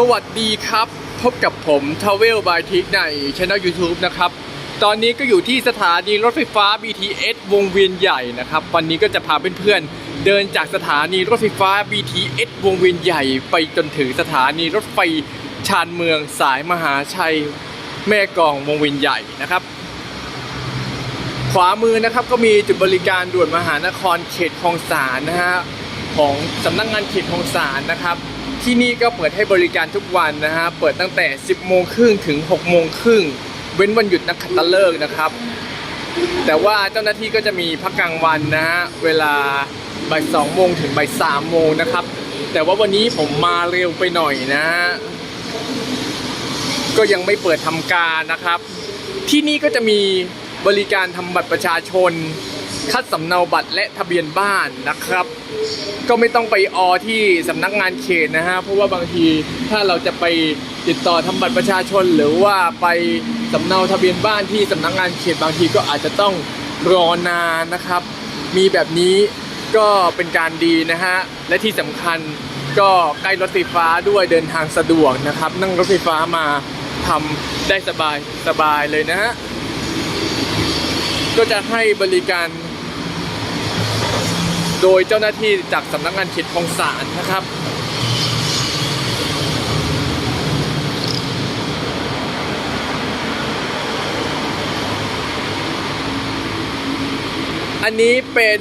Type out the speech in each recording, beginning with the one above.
สวัสดีครับ พบกับผม t r a v e l by Tick ในช่อง YouTube นะครับ ตอนนี้ก็อยู่ที่สถานีรถไฟฟ้า BTS วงเวียนใหญ่นะครับ วันนี้ก็จะพาเพื่อนๆเดินจากสถานีรถไฟฟ้า BTS วงเวียนใหญ่ ไปจนถึงสถานีรถไฟชานเมืองสายมหาชัย แม่กลองวงเวียนใหญ่นะครับ ขวามือนะครับก็มีจุดบริการด่วนมหานครเขตคลองสานนะฮะของสำนักงานเขตคลองสานนะครับ ที่นี่ก็เปิดให้บริการทุกวันนะฮะ เปิดตั้งแต่ 10 โมงครึ่งถึง 6 โมงครึ่ง เว้นวันหยุดนักขัตฤกษ์นะครับ แต่ว่าเจ้าหน้าที่ก็จะมีพักกลางวันนะฮะ เวลาบ่าย2โมงถึงบ่าย3โมงนะครับ แต่ว่าวันนี้ผมมาเร็วไปหน่อยนะฮะ ก็ยังไม่เปิดทำการนะครับ ที่นี่ก็จะมีบริการทำบัตรประชาชน คัดสำเนาบัตรและทะเบียนบ้านนะครับ ก็ไม่ต้องไปออที่สำนักงานเขตนะฮะเพราะว่าบางทีถ้าเราจะไปติดต่อทำบัตรประชาชน หรือว่าไปสำเนาทะเบียนบ้านที่สำนักงานเขตบางทีก็อาจจะต้องรอนานนะครับ มีแบบนี้ก็เป็นการดีนะฮะและที่สำคัญก็ใกล้รถไฟฟ้าด้วยเดินทางสะดวกนะครับ นั่งรถไฟฟ้ามาทำได้สบายสบายเลยนะฮะก็จะให้บริการ โดยเจ้าหน้าที่จากสำนักงานเขตคลองสานนะครับอันนี้เป็น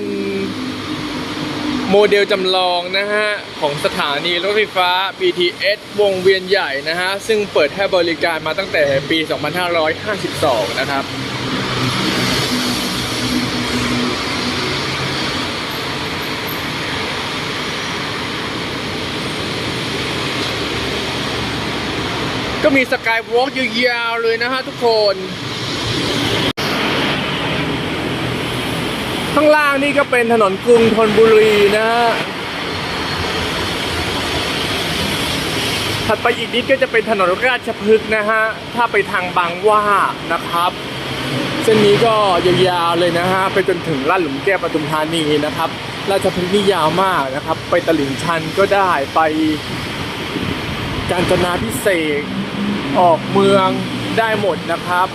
โมเดลจำลองนะฮะ ของสถานีรถไฟฟ้า BTS วงเวียนใหญ่นะฮะ ซึ่งเปิดให้บริการมาตั้งแต่ปี 2552 นะครับ ก็มีสกายวอล์กยาวๆเลยนะฮะทุกคน ข้างล่างนี่ก็เป็นถนนกรุงธนบุรีนะฮะถัดไปอีกนิดก็จะเป็นถนนราชพฤกษ์นะฮะ ถ้าไปทางบางว่านะครับ เส้นนี้ก็ยาวๆเลยนะฮะ ไปจนถึงลาดหลุมแก้วปทุมธานีนะครับ ราชพฤกษ์นี่ยาวมากนะครับ ไปตลิ่งชันก็ได้ ไป กาญจนาพิเศษออกเมืองได้หมดนะครับ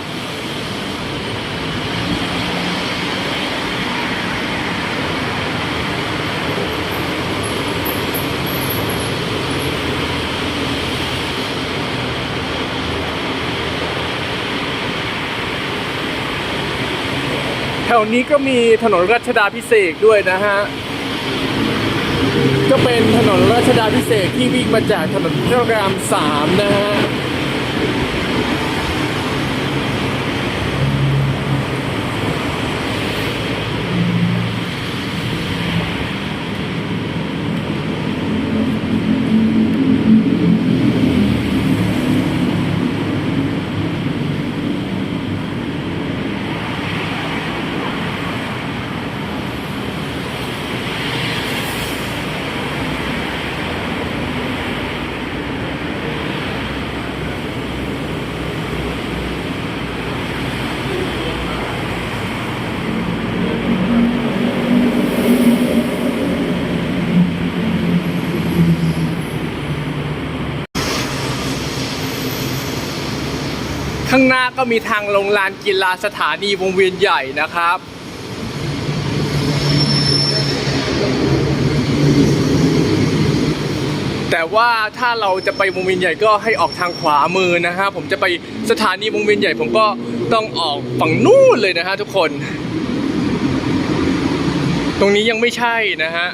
แถวนี้ก็มีถนนรัชดาพิเศษด้วยนะฮะ เป็นถนนรัชดาพิเศษที่วิ่งมาจากถนนพระรามสามนะฮะ ข้างหน้าก็มีทางลงลานกีฬาสถานีวงเวียนใหญ่นะครับแต่ว่าถ้าเราจะไปวงเวียนใหญ่ก็ให้ออกทางขวามือนะฮะผมจะไปสถานีวงเวียนใหญ่ ผมก็ต้องออกฝั่งนู้นเลยนะฮะทุกคน ตรงนี้ยังไม่ใช่นะฮะ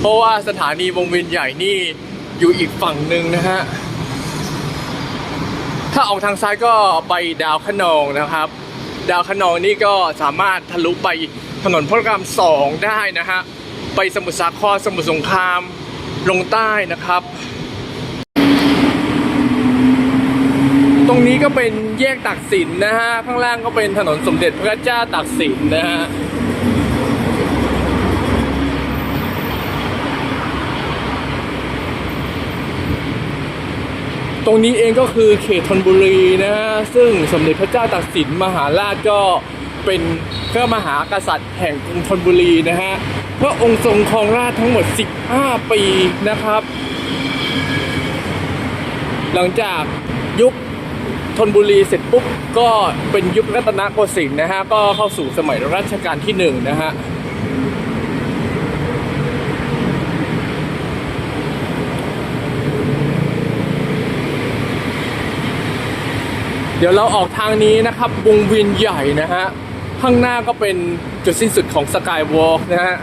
เพราะว่าสถานีวงเวียนใหญ่นี่อยู่อีกฝั่งหนึ่งนะฮะ ถ้าออกทางซ้ายก็ไปดาวขนองนะครับ ดาวขนองนี่ก็สามารถทะลุไปถนนพระรามสองได้นะฮะไปสมุทรสาครสมุทรสงครามลงใต้นะครับ ตรงนี้ก็เป็นแยกตักสินนะฮะข้างล่างก็เป็นถนนสมเด็จพระเจ้าตักสินนะฮะ ตรงนี้เองก็คือเขตธนบุรีนะฮะซึ่งสมเด็จพระเจ้าตากสินมหาราชก็เป็นพระมหากษัตริย์แห่งกรุงธนบุรีนะฮะพระองค์ทรงครองราชทั้งหมด 15 ปีนะครับ หลังจากยุคธนบุรีเสร็จปุ๊บก็เป็นยุครัตนโกสินทร์นะฮะก็เข้าสู่สมัยรัชกาลที่หนึ่งนะฮะ เดี๋ยวเราออกทางนี้นะครับวงเวียนใหญ่นะฮะ ข้างหน้าก็เป็นจุดสิ้นสุดของสกายวอล์กนะฮะ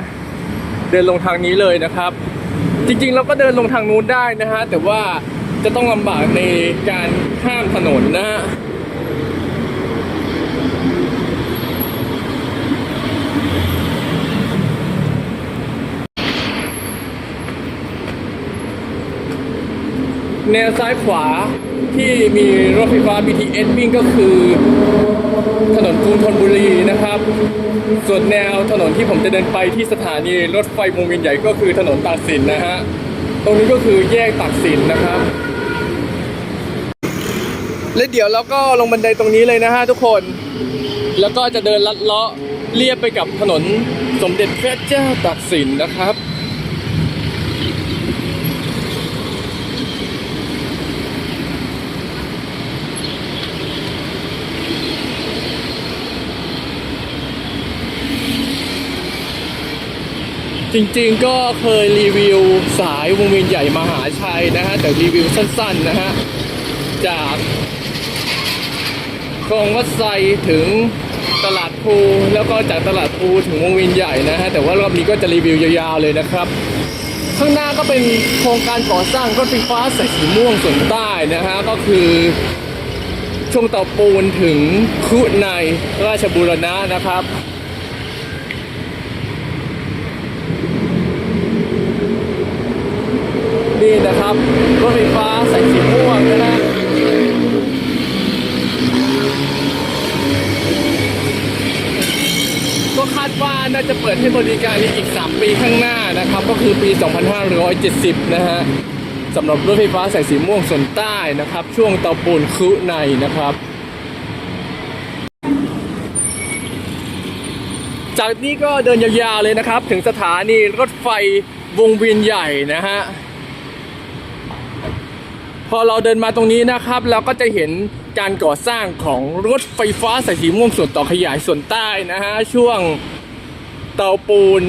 เดินลงทางนี้เลยนะครับ จริงๆเราก็เดินลงทางนู้นได้นะฮะ แต่ว่าจะต้องลำบากในการข้ามถนนนะฮะแนวซ้ายขวา ที่มีรถไฟฟ้า BTS วิ่งก็คือถนนกรุงธนบุรีนะครับ ส่วนแนวถนนที่ผมจะเดินไปที่สถานีรถไฟวงเวียนใหญ่ก็คือถนนตากสินนะฮะ ตรงนี้ก็คือแยกตากสินนะครับ และเดี๋ยวเราก็ลงบันไดตรงนี้เลยนะฮะทุกคน แล้วก็จะเดินลัดเลาะเลียบไปกับถนนสมเด็จพระเจ้าตากสินนะครับ จริงๆก็เคยรีวิวสายวงเวียนใหญ่มหาชัยนะฮะแต่รีวิวสั้นๆนะฮะจากคลองวัดไซถึงตลาดภูแล้วก็จากตลาดภูถึงวงเวียนใหญ่นะฮะแต่ว่ารอบนี้ก็จะรีวิวยาวๆเลยนะครับ ข้างหน้าก็เป็นโครงการก่อสร้างรถไฟฟ้าสายสีม่วงส่วนใต้นะฮะก็คือช่วงเตาปูนถึงคุในราชบูรณะนะครับ นี่นะครับรถไฟฟ้าสายสีม่วงนะฮะก็คาดว่าน่าจะเปิดให้บริการในอีก 3 ปีข้างหน้านะครับ ก็คือปี 2570 นะฮะสำหรับรถไฟฟ้าสายสีม่วงส่วนใต้นะครับ ช่วงเตาปูนคุในนะครับจากนี้ก็เดินยาวๆเลยนะครับ ถึงสถานีรถไฟวงเวียนใหญ่นะฮะ พอเราเดินมาตรงนี้นะครับ เราก็จะเห็นการก่อสร้างของรถไฟฟ้าสายสีม่วงส่วนต่อขยายส่วนใต้นะฮะช่วงเตาปูน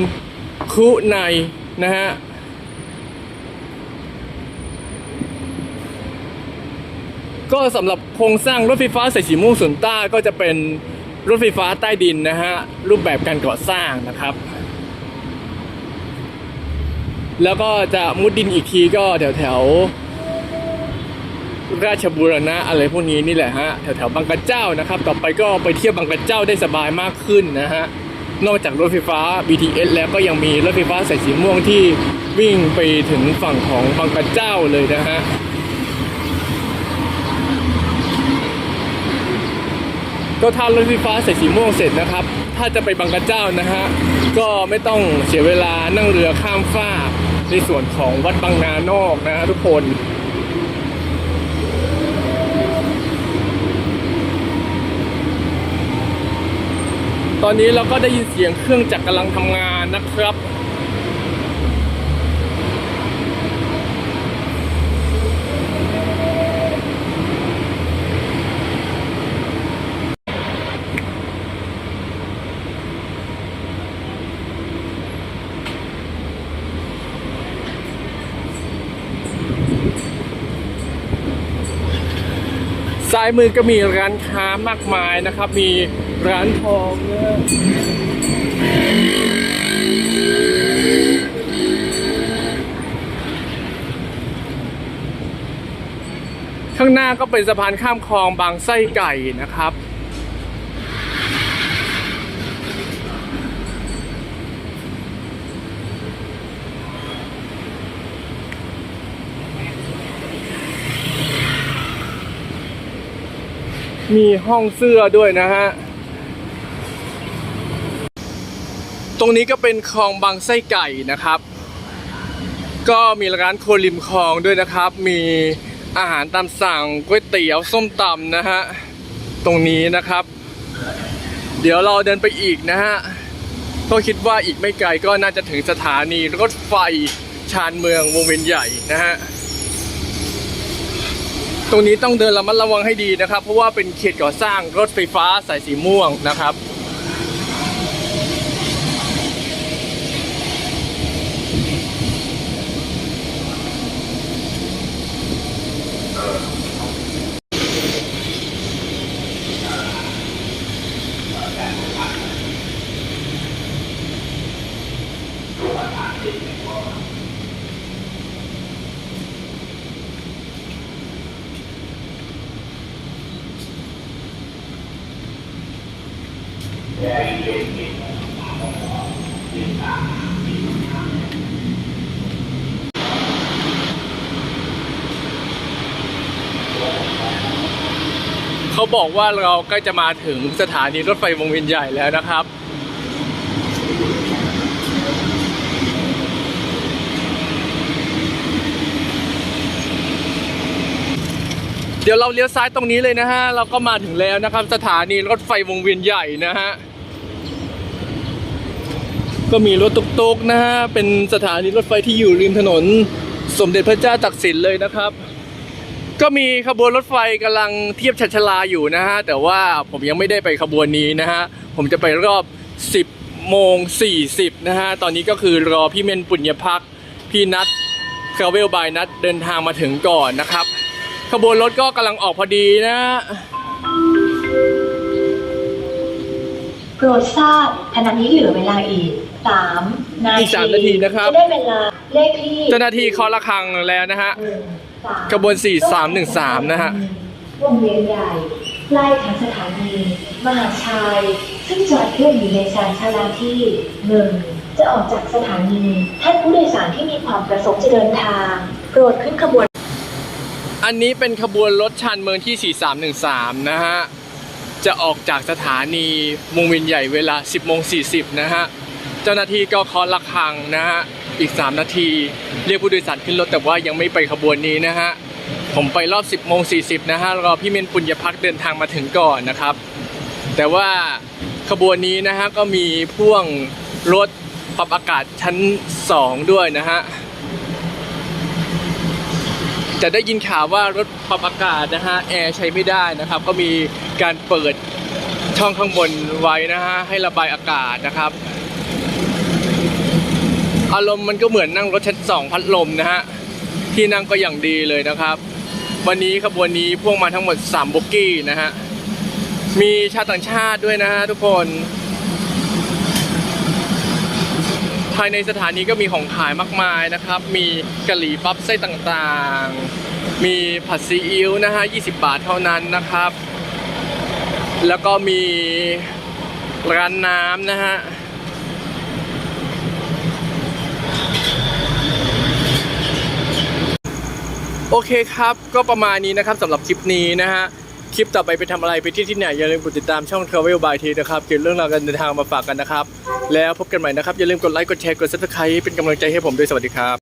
คุในนะฮะก็สำหรับโครงสร้างรถไฟฟ้าสายสีม่วงส่วนใต้ก็จะเป็นรถไฟฟ้าใต้ดินนะฮะรูปแบบการก่อสร้างนะครับ แล้วก็จะมุดดินอีกทีก็แถวแถว ราชบุรณะอะไรพวกนี้นี่แหละฮะแถวแถวๆบางกระเจ้านะครับ ต่อไปก็ไปเที่ยวบางกระเจ้าได้สบายมากขึ้นนะฮะนอกจากรถไฟฟ้า BTS แล้วก็ยังมีรถไฟฟ้าสายสีม่วงที่วิ่งไปถึงฝั่งของบางกระเจ้าเลยนะฮะก็ถ้ารถไฟฟ้าสายสีม่วงเสร็จนะครับ ถ้าจะไปบางกระเจ้านะฮะก็ไม่ต้องเสียเวลานั่งเรือข้ามฟากในส่วนของวัดบางนานอกนะฮะทุกคน ตอนนี้เราก็ได้ยินเสียงเครื่องจักรกำลังทำงานนะครับ ซ้ายมือก็มีร้านค้ามากมายนะครับ มี ร้านทองเนี่ยข้างหน้าก็เป็นสะพานข้ามคลองบางไส้ไก่นะครับ มีห้องเสื้อด้วยนะฮะ ตรงนี้ก็เป็นคลองบางไส้ไก่นะครับ ก็มีร้านโคริมคลองด้วยนะครับ มีอาหารตามสั่งก๋วยเตี๋ยวส้มตำนะฮะตรงนี้นะครับ เดี๋ยวเราเดินไปอีกนะฮะก็คิดว่าอีกไม่ไกลก็น่าจะถึงสถานีรถไฟชานเมืองวงเวียนใหญ่นะฮะตรงนี้ต้องเดินระมัดระวังให้ดีนะครับ เพราะว่าเป็นเขตก่อสร้างรถไฟฟ้าสายสีม่วงนะครับ เขาบอกว่าเราใกล้จะมาถึงสถานีรถไฟวงเวียนใหญ่แล้วนะครับเดี๋ยวเราเลี้ยวซ้ายตรงนี้เลยนะฮะ เราก็มาถึงแล้วนะครับ สถานีรถไฟวงเวียนใหญ่นะฮะ ก็มีรถตุกๆนะฮะ เป็นสถานีรถไฟที่อยู่ริมถนน สมเด็จพระเจ้าตักสินเลยนะครับ ก็มีขบวนรถไฟกำลังเทียบชันชลาอยู่นะฮะ แต่ว่าผมยังไม่ได้ไปขบวนนี้นะฮะ ผมจะไปรอบ 10โมง40นะฮะ ตอนนี้ก็คือรอพี่เมนปุญญพักพี่นัทคาเวลบายนัทเดินทางมาถึงก่อนนะครับ ขบวนรถก็กำลังออกพอดีนะ รดทราบขณะนี้เหลือเวลาอีก3นาทีอีกสามนาทีนะครับจะได้เวลาเลขที่เจ้าหน้าที่เคาะระฆังแล้วนะฮะหนึ่งสามขบวน4313นะฮะวงเวียนใหญ่ใกล้ทางสถานี มหาชัยซึ่งจอดเครื่องอยู่ในชานชาลาที่หนึ่งจะออกจากสถานีท่านผู้โดยสารที่มีความประสงค์จะเดินทางโปรดขึ้นขบวน อันนี้เป็นขบวนรถชานเมืองที่ 4313 นะฮะ จะออกจากสถานีวงเวียนใหญ่เวลา 10โมง40 นะฮะ เจ้าหน้าที่ก็เคาะระฆังนะฮะ อีก 3 นาที เรียกผู้โดยสารขึ้นรถแต่ว่ายังไม่ไปขบวนนี้นะฮะ ผมไปรอบ 10โมง40 นะฮะรอพี่เมนปุญญพักเดินทางมาถึงก่อนนะครับ แต่ว่าขบวนนี้นะฮะก็มีพ่วงรถปรับอากาศชั้น 2 ด้วยนะฮะ จะได้ยินข่าวว่ารถปรับอากาศนะฮะแอร์ใช้ไม่ได้นะครับ ก็มีการเปิดช่องข้างบนไว้นะฮะให้ระบายอากาศนะครับ อารมณ์มันก็เหมือนนั่งรถชั้นสองพัดลมนะฮะที่นั่งก็อย่างดีเลยนะครับ วันนี้ขบวนนี้พ่วงมาทั้งหมด3โบกี้นะฮะมีชาวต่างชาติด้วยนะฮะทุกคน ภายในสถานีก็มีของขายมากมายนะครับ มีกะหรี่ปั๊บไส้ต่างๆ มีผัดซีอิ๊วนะฮะ 20 บาทเท่านั้นนะครับ แล้วก็มีร้านน้ำนะฮะโอเคครับ ก็ประมาณนี้นะครับสำหรับคลิปนี้นะฮะ คลิปต่อไปไปทำอะไรไปที่ที่ไหนอย่าลืมกดติดตามช่อง Travel by T นะครับเกี่ยวกับเรื่องราวการเดินทางมาฝากกันนะครับ แล้วพบกันใหม่นะครับ อย่าลืมกดไลค์กดแชร์กด subscribe เป็นกำลังใจให้ผมด้วยสวัสดีครับ